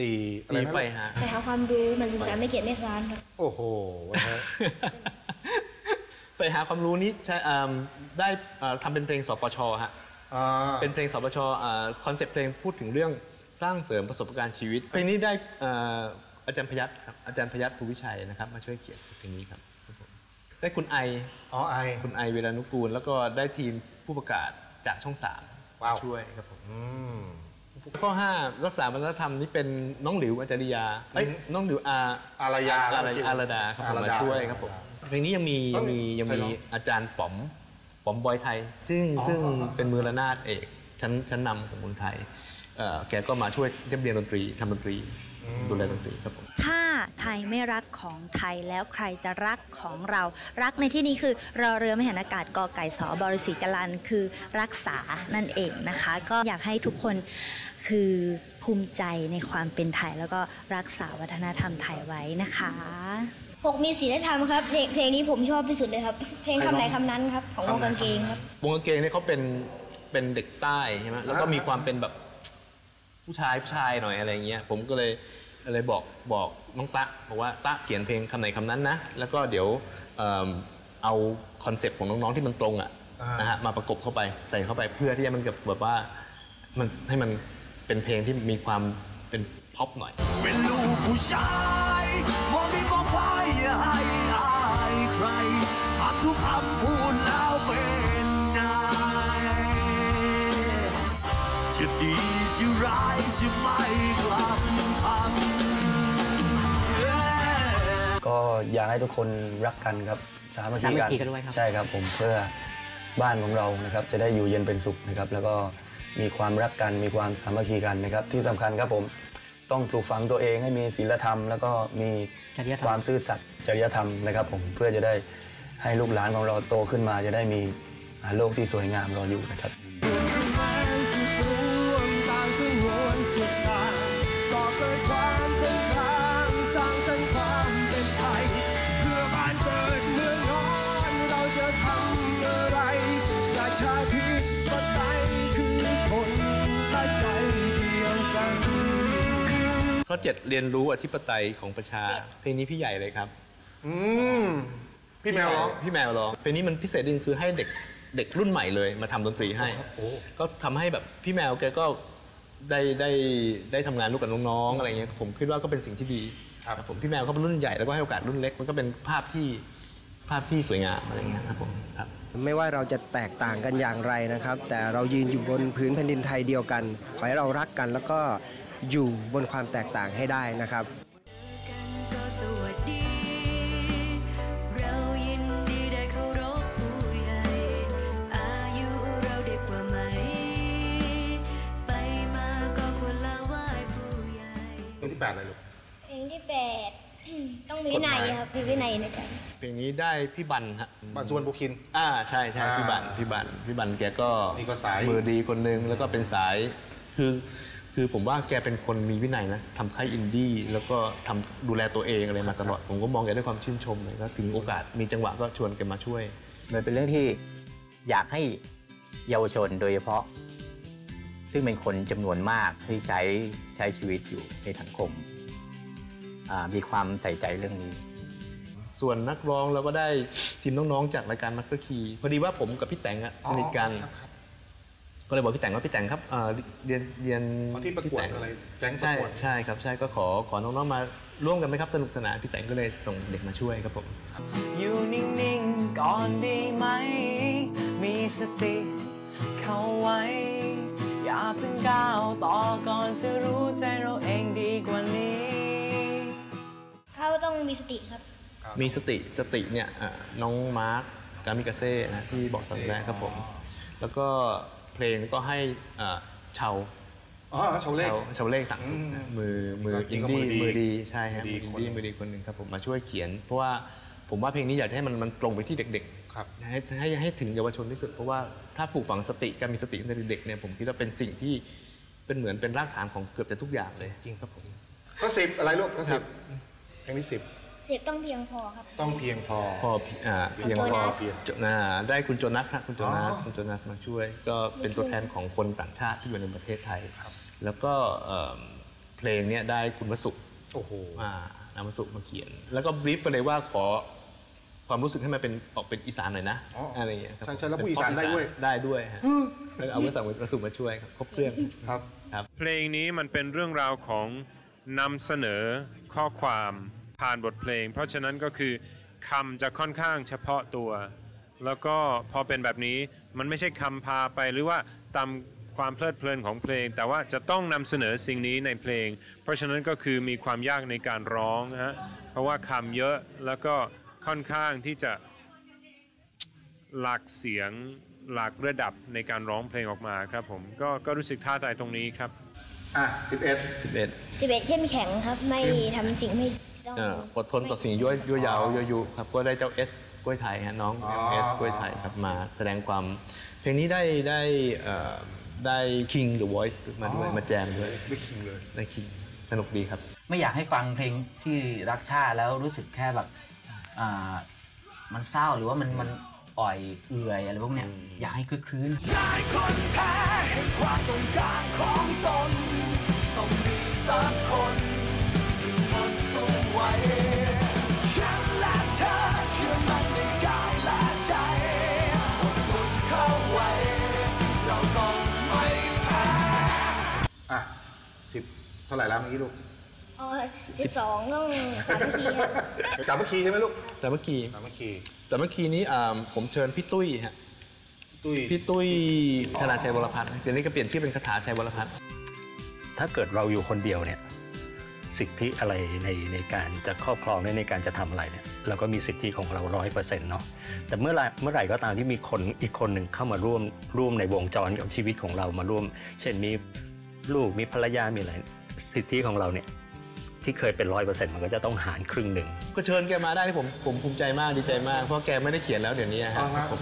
สี่อะไรสีนะไฟหาไปหาความรู้มันศึกษาไม่เกียรติไม่คร้านครับโอ้โหนะฮะไปหาความรู้นี้ใช่อ่าได้อ่าทำเป็นเพลงสปชฮะอ่าเป็นเพลงสปชคอนเซปต์เพลงพูดถึงเรื่องสร้างเสริมประสบการณ์ชีวิตเพลงนี้ได้อ่าอาจารย์พยัคฆ์ครับอาจารย์พยัคฆ์ภูวิชัยนะครับ มาช่วยเขียนเพลงนี้ครับครับผมได้คุณไออ๋อไอ คุณไอเวลานุกูล แล้วก็ได้ทีมผู้ประกาศจากช่องสามว้าว ช่วยครับผม อืม ข้อ 5 รักษาวัฒนธรรมนี่เป็นน้องหลิวอาจาริยาเอ้ยอืมน้องหลิวอาอารยาอารยาอารดาครับผมอารมาดาช่วยครับผมเพลงนี้ยังมีต้ยัองงมียังใครมีร้องอาจารย์ป๋อมป๋อมบอยไทย ซึ่งอ๋อซึ่งเป็นมือระนาดเอกชั้นชั้นนำของเมืองไทยเอ่อแกก็มาช่วยเรียบเรียนดนตรีทำดนตรี ดูแลดนตรีครับผมถ้าไทยไม่รักของไทยแล้วใครจะรักของเรารักในที่นี้คือรอเรือไม่หันอากาศกอไก่สอบริสีกลันคือรักษานั่นเองนะคะ ก็อยากให้ทุกคนคือภูมิใจในความเป็นไทย แล้วก็รักษาวัฒนธรรมไทยไว้นะคะหกมีศีลธรรมครับเพลงเพลงนี้ผมชอบที่สุดเลยครับ เพลงคำไหนคำนั้นครับของวงกางเกงครับวงกางเกงเนี่ยเขาเป็นเป็นเด็กใต้ใช่ไหมแล้วก็มีความเป็นแบบ ผู้ชายผู้ชายหน่อยอะไรเงี้ยผมก็เลยเลยบอกบอกน้องตะบอกว่าตะเขียนเพลงคำไหนคำนั้นนะ แล้วก็เดี๋ยวเอิ่มเอาคอนเซปต์ของน้องๆที่มันตรงอะอ่าน นะฮะมาประกบเข้าไปใส่เข้าไปเพื่อที่จะมันกับแบบว่ามันให้มันเป็นเพลงที่มีความเป็นพ็อปหน่อย เป็นลูกผู้ชาย มองไม่มองควายอย่าให้อายใครหากทุกคำ จะดีจะร้ายจะไม่กลับคำ Yeah ก็อยากให้ทุกคนรักกันครับ สามัคคีสามักัคนคีกันด้วยครับ ใช่ครับผมเพื่อบ้านของเรานะครับ จะได้อยู่เย็นเป็นสุขนะครับ แล้วก็มีความรักกันมีความสามัคคีกันนะครับ ที่สำคัญครับผมต้องปลูกฝังตัวเองให้มีศีลธรรม แล้วก็มีจริยธรรม ความซื่อสัตย์จริยธรรมนะครับ ผมเพื่อจะได้ให้ลูกหลานของเราโตขึ้นมา จะได้มีอ่าโลกที่สวยงามรออยู่นะครับ ข้อเจ็ดเรียนรู้อธิปไตยของประชา เพลงนี้พี่ใหญ่เลยครับ อืมพี่แมวร้องพี่แมวร้องเพลงนี้มันพิเศษจริงคือให้เด็กเด็กรุ่นใหม่เลยมาทำดนตรีให้โอ้ก็ทำให้แบบพี่แมวแกก็ได้ได้ได้ทำงานร่วมกับน้องๆอะไรเงี้ยผมคิดว่าก็เป็นสิ่งที่ดีครับผมพี่แมวเขาเป็นรุ่นใหญ่แล้วก็ให้โอกาสรุ่นเล็กมันก็เป็นภาพที่ภาพที่สวยงามอะไรเงี้ยครับผมครับไม่ว่าเราจะแตกต่างกันอย่างไรนะครับ แต่เรายืนอยู่บนพื้นแผ่นดินไทยเดียวกัน ขอให้เรารักกันแล้วก็ อยู่บนความแตกต่างให้ได้นะครับก็สวัสดีเรายินดีได้เคารพผู้ใหญ่อายุเราเด็กกว่าไหมไปมาก็ควรละไหว้ผู้ใหญ่เพลงที่แปดอะไรลูกเพลงที่แปดต้องมีวินัยครับมีวินัยในใจเพลงนี้ได้พี่บันฮะบ้านสุวรรณบุคิน อ่าใช่ใช่อ่าพี่บันพี่บันพี่บันแกก็นี่ก็สายมือดีคนหนึงแล้วก็เป็นสายคือ คือผมว่าแกเป็นคนมีวินัยนะทำค่ายอินดี้แล้วก็ทำดูแลตัวเองอะไรมาตลอด ผมก็มองแกด้วยความชื่นชมเลยก็ถึงโอกาสมีจังหวะก็ชวนแกมาช่วย มันเป็นเรื่องที่อยากให้เยาวชนโดยเฉพาะ ซึ่งเป็นคนจำนวนมากที่ใช้ใช้ชีวิตอยู่ในสังคมอ่ามีความใส่ใจเรื่องนี้ ส่วนนักร้องเราก็ได้ทีมน้องๆจากรายการมาสเตอร์คีพอดีว่าผมกับพี่แตงอะสนิทกันครับครับ ก็เลยบอกพี่แตงว่าพี่แตงครับเอ่อเรียนเรียนอ๋อที่ประกวดพี่แตงอะไรแก๊งประใช่กวด ใช่ครับใช่ก็ขอขอน้องๆมาร่วมกันไหมครับสนุกสนานพี่แตงก็เลยส่งเด็กมาช่วยครับผมอยู่นิ่งๆก่อนดีไหม มีสติเข้าไว้ อย่าเพิ่งก้าวต่อก่อนจะรู้ใจเราเองดีกว่านี้ เขาต้องมีสติครับมีสติสติเนี่ยอะน้องมาร์คกามิกาเซ่นะที่บอกตอนแรกครับผม แล้วก็ เพลงก็ให้อะเชาอ๋อโชว์เลขเชาเชาเล่สั่งอืมมือมือก็อินก็ดี้มือดีมือดีใช่ฮะมืมืออดีอินดี้คนหนึ่งมือดีคนหนึ่งครับผมมาช่วยเขียน เพราะว่าผมว่าเพลงนี้อยากจะให้มันมันตรงไปที่เด็กครับๆให้ให้ให้ถึงเยาวชนที่สุดเพราะว่าถ้าปลูกฝังสติการมีสติตั้งแต่เด็กๆเนี่ยผมคิดว่าเป็นสิ่งที่เป็นเหมือนเป็นรากฐานของเกือบจะทุกอย่างเลยจริงครับผมก็สิบอะไรลูกก็ครัสิบบเพลงที่สิบ เสียบต้องเพียงพอครับ ต้องเพียงพอ พอเพีอ่าเพียงโจพอนัสโจอ่าได้คุณโจนัสฮะคุณโจนัสอ๋อคุณโจนัสมาช่วย ก็เป็นตัวแทนของคนต่างชาติที่อยู่ในประเทศไทยครับ แล้วก็เอิ่มเพลงเนี้ยได้คุณวสุโอ้โหมานามวสุมาเขียน แล้วก็บรีฟไปเลยว่าขอความรู้สึกให้มันเป็นออกเป็นอีสานหน่อยนะอ๋อออะไรอย่างเงี้ยครับใช่ใช่แล้วพูดอีสานได้ด้วยได้ด้วยฮะแล้วก็เอาวสุวสุมาช่วยครับครบเครื่องครับ เพลงนี้มันเป็นเรื่องราวของนำเสนอข้อความ ผ่านบทเพลง เพราะฉะนั้นก็คือคำจะค่อนข้างเฉพาะตัว แล้วก็พอเป็นแบบนี้มันไม่ใช่คำพาไปหรือว่าตามความเพลิดเพลินของเพลง แต่ว่าจะต้องนำเสนอสิ่งนี้ในเพลง เพราะฉะนั้นก็คือมีความยากในการร้องนะฮะเพราะว่าคำเยอะแล้วก็ค่อนข้างที่จะหลากเสียงหลากระดับในการร้องเพลงออกมาครับผมก็ก็รู้สึกท้าทายตรงนี้ครับ อะสิบเอ็ด11 11เข้มแข็งครับไม่ทำสิ่งไม่ต้องเอ่ออดทนต่อสิ่งยั่วยั่วยาวยั่วยุครับก็ได้เจ้าเอสกล้วยไทยฮะน้องเอสกล้วยไทยครับมาแสดงความเพลงนี้ได้ได้เอ่อได้ King The Voice มาด้วยมาแจมด้วยได้คิงเลย ได้ King สนุกดีครับ ไม่อยากให้ฟังเพลงที่รักชาติแล้วรู้สึกแค่แบบอ่ามันเศร้าหรือว่ามันมันอ่อยเอื่อยอะไรพวกเนี้ยอยากให้คึกครื้นได้คนแพ้ให้ความต้องการของตน ต้องมีสัก ท่าไหร่แล้วเมื่อกี้ลูกอ๋อ12ต้องสามัคคีครับสามัคคีใช่ไหมลูกสามัคคีสามัคคีสามัคคีนี้อ่าผมเชิญพี่ตุ้ยฮะตุ้ยพี่ตุ้ยธนาชัยวรพัฒน์เดี๋ยวนี้ก็เปลี่ยนชื่อเป็นคาถาชัยวรพัฒน์ถ้าเกิดเราอยู่คนเดียวเนี่ยสิทธิอะไรในในการจะครอบครองในในการจะทำอะไรเนี่ยเราก็มีสิทธิของเราร้อยเปอร์เซ็นต์เนาะแต่เมื่อไหรเมื่อไหร่ก็ตามที่มีคนอีกคนหนึ่งเข้ามาร่วมร่วมในวงจรกับชีวิตของเรามาร่วม เช่นมีลูกมีภรรยามีอะไร สิทธิของเราเนี่ยที่เคยเป็นร้อยเปอร์เซ็นต์มันก็จะต้องหารครึ่งหนึ่ง ก็เชิญแกมาได้ที่ผมผมภูมิใจมากดีใจมาก เพราะแกไม่ได้เขียนแล้วเดี๋ยวนี้ฮะอ๋อครับผม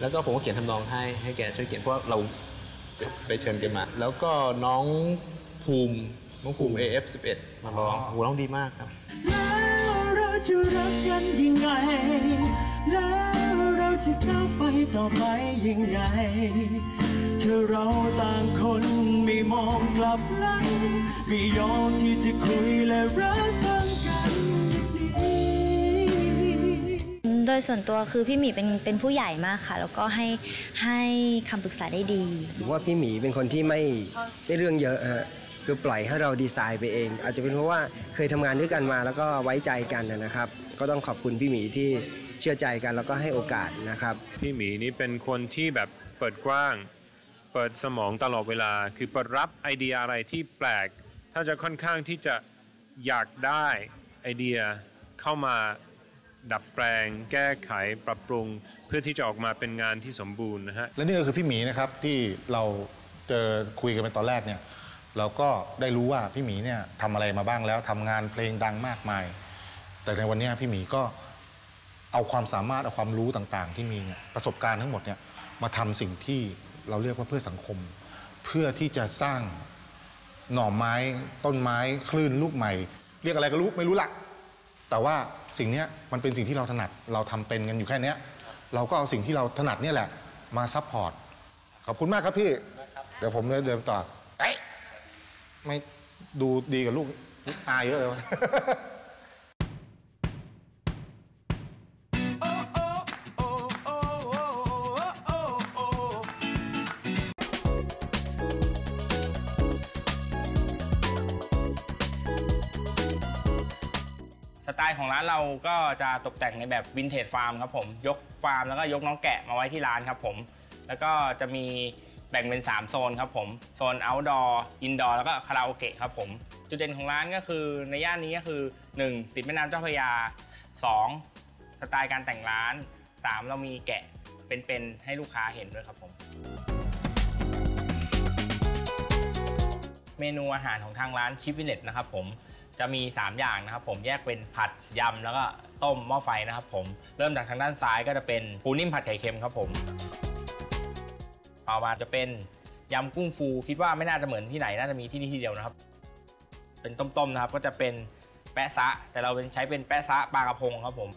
แล้วก็ผมก็เขียนทำนองให้ให้แกช่วยเขียนเพราะเราไปเชิญแกมา แล้วก็น้องภูมิน้องภูมิ AF11 มาร้องโอ้โหร้องดีมากครับแล้วเราจะรักกันยังไงแล้ว เราจะก้าวไปต่อไปยังไงถ้าเราต่างคนไม่มองกลับหลังไม่ยอมที่จะคุยและรับฟังกันนี้โดยส่วนตัวคือพี่หมีเป็นเป็นผู้ใหญ่มากค่ะ แล้วก็ให้ให้คำปรึกษาได้ดีผมว่าพี่หมีเป็นคนที่ไม่ได้เรื่องเยอะฮะคือปล่อยให้เราดีไซน์ไปเอง อาจจะเป็นเพราะว่าเคยทำงานด้วยกันมาแล้วก็ไว้ใจกันนะครับ ก็ต้องขอบคุณพี่หมีที่ เชื่อใจกันแล้วก็ให้โอกาสนะครับ พี่หมีนี่เป็นคนที่แบบเปิดกว้าง เปิดสมองตลอดเวลา คือเปิดรับไอเดียอะไรที่แปลก ถ้าจะค่อนข้างที่จะอยากได้ไอเดียเข้ามาดัดแปลง แก้ไขปรับปรุง เพื่อที่จะออกมาเป็นงานที่สมบูรณ์นะฮะและนี่ก็คือพี่หมีนะครับที่เราเจอคุยกันเป็นตอนแรกเนี่ยเราก็ได้รู้ว่าพี่หมีเนี่ยทำอะไรมาบ้างแล้วทำงานเพลงดังมากมาย แต่ในวันเนี้ยพี่หมีก็ เอาความสามารถเอาความรู้ต่างๆ ที่มีเนี่ยประสบการณ์ทั้งหมดเนี่ยมาทำสิ่งที่เราเรียกว่าเพื่อสังคม เพื่อที่จะสร้างหน่อไม้ต้นไม้คลื่นลูกใหม่ เรียกอะไรก็รู้ไม่รู้ละแต่ว่าสิ่งนี้มันเป็นสิ่งที่เราถนัดเราทำเป็นกันอยู่แค่เนี้ยเราก็เอาสิ่งที่เราถนัดเนี่ยแหละมาซัพพอร์ตขอบคุณมากครับพี่ เดี๋ยวผมเดินต่อไม่ดูดีกับลูกอายเยอะเลยวะ ไตล์ของร้านเราก็จะตกแต่งในแบบวินเทจฟาร์มครับผม ยกฟาร์มแล้วก็ยกน้องแกะมาไว้ที่ร้านครับผม แล้วก็จะมีแบ่งเป็น 3 โซนครับผม โซน outdoor indoor แล้วก็คาราโอเกะครับผม จุดเด่นของร้านก็คือในย่านนี้ก็คือ 1. ติดแม่น้ำเจ้าพระยา 2. สไตล์การแต่งร้าน 3. เรามีแกะเป็นๆให้ลูกค้าเห็นด้วยครับผม เมนูอาหารของทางร้านชิฟวินเนตนะครับผม จะมี 3 อย่างนะครับผมแยกเป็นผัดยำแล้วก็ต้มหม้อไฟนะครับผมเริ่มจากทางด้านซ้ายก็จะเป็นปูนิ่มผัดไข่เค็มครับผมต่อมาจะเป็นยำกุ้งฟูคิดว่าไม่น่าจะเหมือนที่ไหนน่าจะมีที่นี่ที่เดียวนะครับ เป็นต้มๆนะครับก็จะเป็นแปะซะ แต่เราเป็นใช้เป็นแปะซะปลากระพงครับผม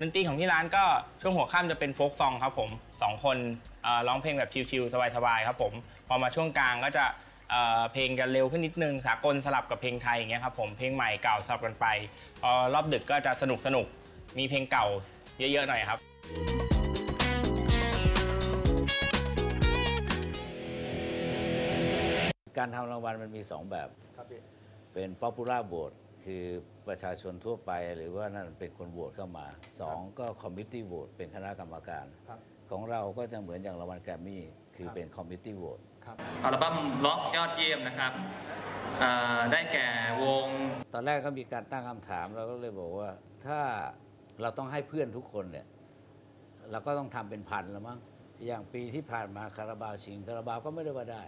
ดนตรีของที่ร้านก็ช่วงหัวค่ำจะเป็นโฟกซองครับผมสองคนเอ่อร้องเพลงแบบชิลๆสบายๆครับผมพอมาช่วงกลางก็จะเอ่อเพลงกันเร็วขึ้นนิดนึงสากลสลับกับเพลงไทยอย่างเงี้ยครับผมเพลงใหม่เก่าสลับกันไปพอรอบดึกก็จะสนุกสนุกๆมีเพลงเก่าเยอะๆหน่อยครับการทำรางวัลมันมีสองแบบ เป็น popular vote คือประชาชนทั่วไป หรือว่านั่นเป็นคนโหวตเข้ามาสองก็ committee vote เป็นคณะกรรมการ ของเราก็จะเหมือนอย่างรางวัลแกรมมี่คือเป็น committee vote อัลบั้มล็อกยอดเยี่ยมนะครับเอ่อได้แก่วง ตอนแรกก็มีการตั้งคำถามเราก็เลยบอกว่า ถ้าเราต้องให้เพื่อนทุกคนเนี่ยเราก็ต้องทำเป็นพันแล้วมั้งอย่างปีที่ผ่านมาคาราบาวชิงคาราบาวก็ไม่ได้ว่าได้